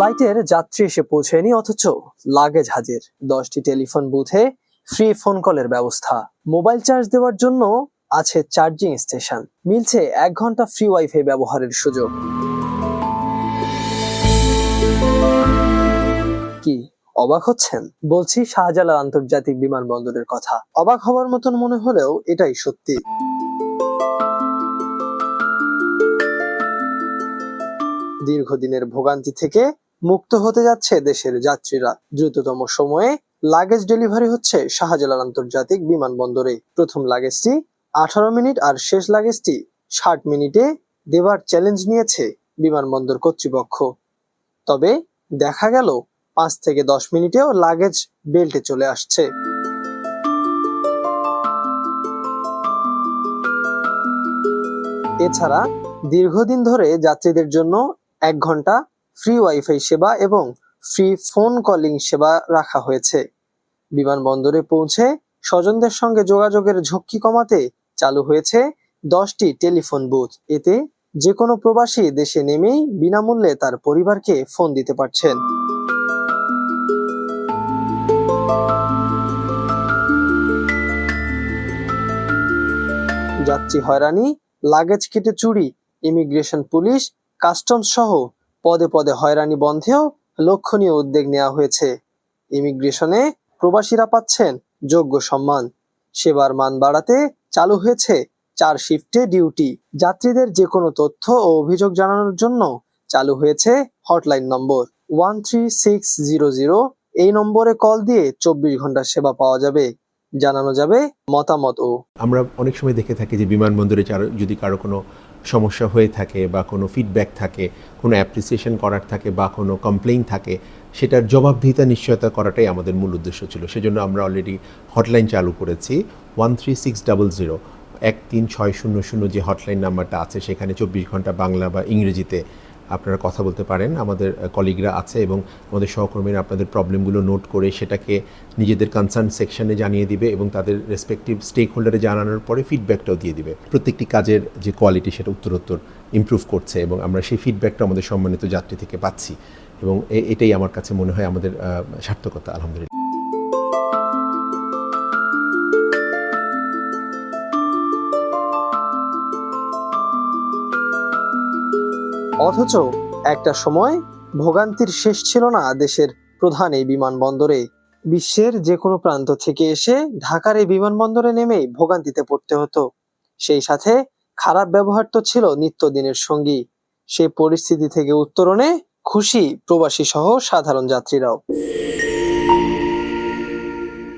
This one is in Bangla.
ফ্লাইটের যাত্রী এসে পৌঁছেনি, অথচ লাগেজ হাজির। দশটি টেলিফোন বুথে ফ্রি ফোন কলের ব্যবস্থা। মোবাইল চার্জ দেওয়ার জন্য আছে চার্জিং স্টেশন। মিলছে এক ঘণ্টা ফ্রি ওয়াইফাই ব্যবহারের সুযোগ। কি, অবাক হচ্ছেন? বলছি শাহজালাল আন্তর্জাতিক বিমানবন্দরের কথা। অবাক হওয়ার মতন মনে হলেও এটাই সত্যি। দীর্ঘদিনের ভোগান্তি থেকে মুক্ত হতে যাচ্ছে দেশের যাত্রীরা। দ্রুততম সময়ে লাগেজ ডেলিভারি হচ্ছে শাহজালাল আন্তর্জাতিক বিমানবন্দরে। প্রথম লাগেজটি আঠারো মিনিট আর শেষ লাগেজটি ষাট মিনিটে দেবার চ্যালেঞ্জ নিয়েছে বিমানবন্দর কর্তৃপক্ষ। তবে দেখা গেল পাঁচ থেকে দশ মিনিটেও লাগেজ বেল্টে চলে আসছে। এছাড়া দীর্ঘদিন ধরে যাত্রীদের জন্য এক ঘণ্টা ফ্রি ওয়াইফাই সেবা এবং ফ্রি ফোন কলিং সেবা রাখা হয়েছে। বিমানবন্দরে পৌঁছে স্বজনদের সঙ্গে যোগাযোগের ঝক্কি কমাতে চালু হয়েছে দশটি টেলিফোন বুথ। এতে যে কোনো প্রবাসী দেশে নেমেই বিনামূল্যে তার পরিবারকে ফোন দিতে পারছেন। যাত্রী হয়রানি, লাগেজ কেটে চুরি, ইমিগ্রেশন পুলিশ, কাস্টমস সহ পদে পদে হয়রানি বন্ধেও লক্ষণীয় উদ্যোগ নেওয়া হয়েছে। ইমিগ্রেশনে প্রবাসীরা পাচ্ছেন যোগ্য সম্মান। সেবার মান বাড়াতে চালু হয়েছে চার শিফটে ডিউটি। যাত্রীদের যে কোনো তথ্য ও অভিযোগ জানানোর জন্য চালু হয়েছে hotline number. One three six zero zero এই নম্বরে কল দিয়ে চব্বিশ ঘণ্টা সেবা পাওয়া যাবে। জানানো যাবে মতামত ও আমরা অনেক সময় দেখে থাকি যে বিমানবন্দরে যদি কারও কোনো সমস্যা হয়ে থাকে বা কোনো ফিডব্যাক থাকে, কোনো অ্যাপ্রিসিয়েশন করার থাকে বা কোনো কমপ্লেইন থাকে, সেটার জবাবদিহিতা নিশ্চয়তা করাটাই আমাদের মূল উদ্দেশ্য ছিল। সেজন্য আমরা অলরেডি হটলাইন চালু করেছি one three six double zero এক তিন ছয় শূন্য শূন্য যে হটলাইন নাম্বারটা আছে, সেখানে চব্বিশ ঘণ্টা বাংলা বা ইংরেজিতে আপনারা কথা বলতে পারেন। আমাদের কলিগরা আছে এবং আমাদের সহকর্মীরা আপনাদের প্রবলেমগুলো নোট করে সেটাকে নিজেদের কনসার্ন সেকশনে জানিয়ে দিবে এবং তাদের রেসপেক্টিভ স্টেক হোল্ডারে জানানোর পরে ফিডব্যাকটাও দিয়ে দিবে। প্রত্যেকটি কাজের যে কোয়ালিটি সেটা উত্তরোত্তর ইমপ্রুভ করছে এবং আমরা সেই ফিডব্যাকটা আমাদের সম্মানিত যাত্রী থেকে পাচ্ছি এবং এটাই আমার কাছে মনে হয় আমাদের সার্থকতা, আলহামদুলিল্লাহ। অথচ একটা সময় ভোগান্তির শেষ ছিল না দেশের প্রধান এই বিমানবন্দরে। বিশ্বের যে কোনো প্রান্ত থেকে এসে ঢাকার এই বিমানবন্দরে নেমেই ভোগান্তিতে পড়তে হতো। সেই সাথে খারাপ ব্যবহার তো ছিল নিত্যদিনের সঙ্গী। সেই পরিস্থিতি থেকে উত্তরণে খুশি প্রবাসী সহ সাধারণ যাত্রীরাও।